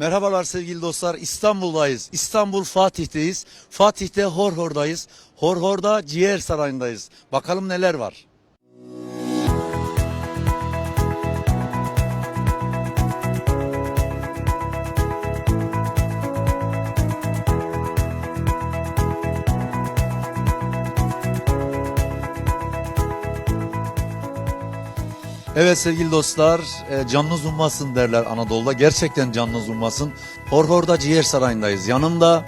Merhabalar sevgili dostlar. İstanbul'dayız. İstanbul Fatih'teyiz. Fatih'te Horhor'dayız. Horhor'da Ciğer Sarayı'ndayız. Bakalım neler var. Evet sevgili dostlar, e, canlı ummasın derler Anadolu'da. Gerçekten canlı ummasın. Horhor'da Ciğer Sarayı'ndayız. Yanımda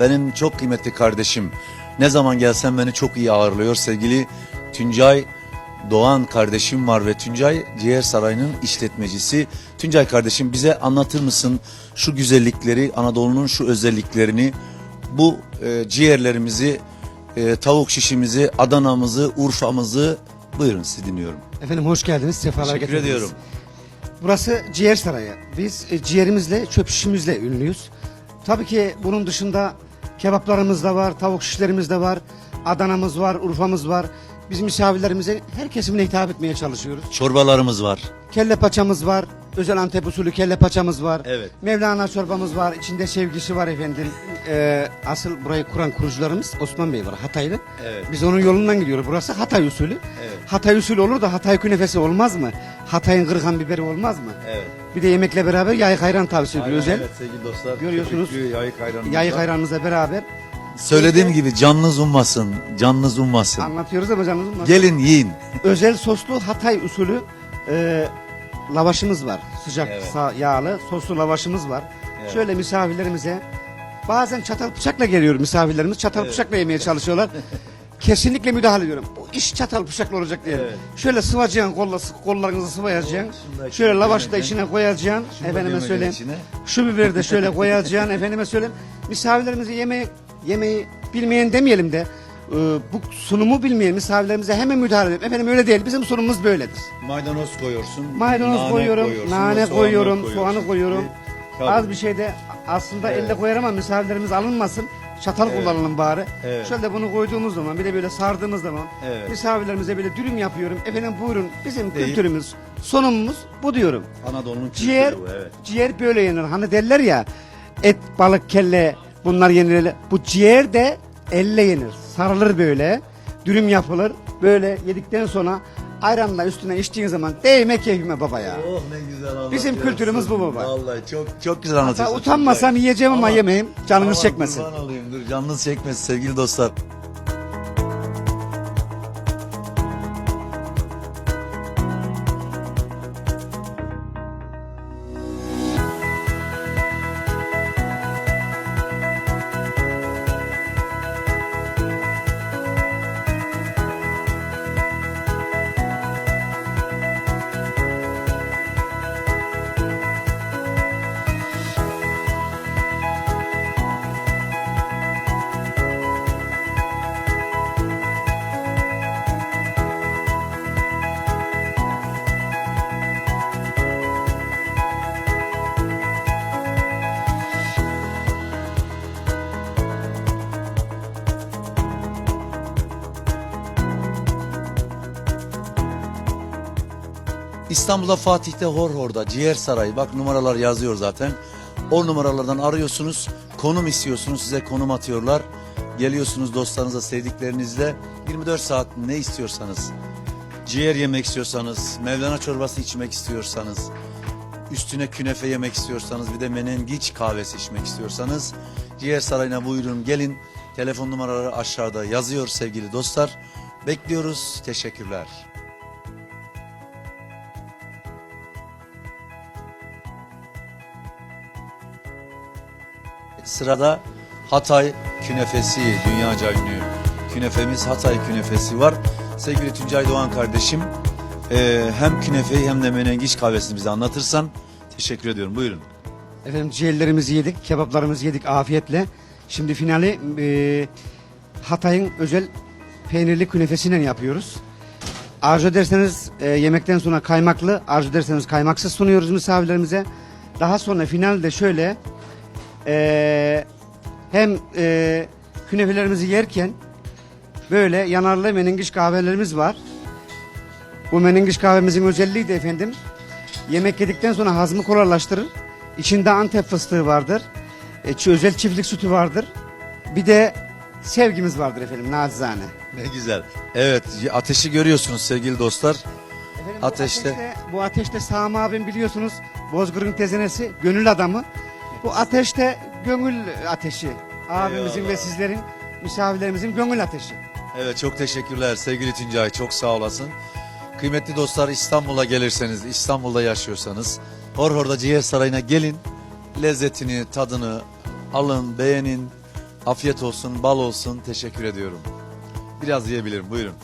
benim çok kıymetli kardeşim. Ne zaman gelsem beni çok iyi ağırlıyor sevgili Tuncay Doğan kardeşim var ve Tuncay Ciğer Sarayı'nın işletmecisi. Tuncay kardeşim bize anlatır mısın şu güzellikleri, Anadolu'nun şu özelliklerini, bu e, ciğerlerimizi, e, tavuk şişimizi, Adana'mızı, Urfa'mızı buyurun sizi dinliyorum. Efendim hoş geldiniz, sefalar Teşekkür getirdiniz. ediyorum. Burası Ciğer Sarayı. Biz e, ciğerimizle, çöp şişimizle ünlüyüz. Tabii ki bunun dışında kebaplarımız da var, tavuk şişlerimiz de var, Adana'mız var, Urfa'mız var. Biz misafirlerimize her kesimine hitap etmeye çalışıyoruz. Çorbalarımız var. Kelle paçamız var, özel Antep usulü kelle paçamız var. Evet. Mevlana çorbamız var, içinde sevgisi var efendim. Ee, asıl burayı kuran kurucularımız Osman Bey var, Hataylı. Evet. Biz onun yolundan gidiyoruz. Burası Hatay usulü. Evet. Hatay usulü olur da Hatay künefesi olmaz mı? Hatay'ın kırgan biberi olmaz mı? Evet. Bir de yemekle beraber yayık ayran tavsiye ediyor özel. Evet sevgili dostlar. Görüyorsunuz. Köpüklü Yayık ayranımız Yayık var. ayranımızla beraber Söylediğim gibi canınız ummasın. Canınız ummasın. anlatıyoruz ama canım. Gelin yiyin. Özel soslu Hatay usulü e, lavaşımız var. Sıcak Evet. sa- yağlı soslu lavaşımız var. Evet. Şöyle misafirlerimize bazen çatal bıçakla geliyor misafirlerimiz. Çatal Evet. bıçakla yemeye çalışıyorlar. Kesinlikle müdahale ediyorum. Bu iş çatal bıçakla olacak diye. Evet. Şöyle sıvacaksın kolla, kollarınızı sıvayacaksın. Şunu da Şöyle lavaşı da içine koyacaksın. Şunu da Efendime gömeceksin söyleyeyim. içine. Şu biberi de şöyle koyacaksın. efendime söyleyeyim. Misafirlerimize yemeği, yemeği bilmeyen demeyelim de e, bu sunumu bilmeyen misafirlerimize hemen müdahale edelim. Efendim öyle değil. Bizim sunumumuz böyledir. Maydanoz koyuyorsun. Maydanoz nane koyuyorum, nane soğanı koyuyorum, koyuyorsun. soğanı koyuyorum. Tabii. Az bir şey de aslında Evet. elle koyar ama misafirlerimiz alınmasın. Çatal Evet. kullanalım bari. Evet. Şöyle bunu koyduğumuz zaman bir de böyle sardığımız zaman Evet. misafirlerimize böyle dürüm yapıyorum. Efendim buyurun bizim Deyip- kültürümüz, sonumumuz bu diyorum. Anadolu'nun kültürü Ciğer, bu evet. ciğer böyle yenir. Hani derler ya et, balık, kelle bunlar yenir. Bu ciğer de elle yenir. Sarılır böyle. Dürüm yapılır. Böyle yedikten sonra ayranla üstüne içtiğin zaman değme keyfime baba ya. Oh ne güzel anlatıyorsun. Bizim kültürümüz bu baba. Vallahi çok çok güzel Hatta anlatıyorsun. utanmasam yiyeceğim ama, yemeyeyim. Canınız Aman çekmesin. kurban olayım dur canınız çekmesin sevgili dostlar. İstanbul'da Fatih'te Horhor'da Ciğer Sarayı bak numaralar yazıyor zaten. O numaralardan arıyorsunuz. Konum istiyorsunuz size konum atıyorlar. Geliyorsunuz dostlarınızla sevdiklerinizle 24 saat ne istiyorsanız. Ciğer yemek istiyorsanız, Mevlana çorbası içmek istiyorsanız, üstüne künefe yemek istiyorsanız, bir de menengiç kahvesi içmek istiyorsanız Ciğer Sarayı'na buyurun gelin. Telefon numaraları aşağıda yazıyor sevgili dostlar. Bekliyoruz. Teşekkürler. Sırada Hatay künefesi, dünyaca ünlü künefemiz Hatay künefesi var. Sevgili Tuncay Doğan kardeşim, e, hem künefeyi hem de menengiç kahvesini bize anlatırsan teşekkür ediyorum. Buyurun. Efendim ciğerlerimizi yedik, kebaplarımızı yedik afiyetle. Şimdi finali e, Hatay'ın özel peynirli künefesiyle yapıyoruz. Arzu ederseniz e, yemekten sonra kaymaklı, arzu ederseniz kaymaksız sunuyoruz misafirlerimize. Daha sonra finalde şöyle e, hem e, künefelerimizi yerken böyle yanarlı menengiç kahvelerimiz var. Bu menengiç kahvemizin özelliği de efendim yemek yedikten sonra hazmı kolaylaştırır. İçinde Antep fıstığı vardır. E, özel çiftlik sütü vardır. Bir de sevgimiz vardır efendim nacizane. Ne güzel. Evet ateşi görüyorsunuz sevgili dostlar. Efendim, bu Ateşte. ateşte, bu ateşte Sami abim biliyorsunuz Bozkır'ın tezenesi, gönül adamı. Bu ateşte gönül ateşi. Abimizin Eyvallah. ve sizlerin, misafirlerimizin gönül ateşi. Evet çok teşekkürler sevgili Tuncay çok sağ olasın. Kıymetli dostlar İstanbul'a gelirseniz, İstanbul'da yaşıyorsanız Horhor'da Ciğer Sarayı'na gelin. Lezzetini, tadını alın, beğenin. Afiyet olsun, bal olsun. Teşekkür ediyorum. Biraz yiyebilirim. Buyurun.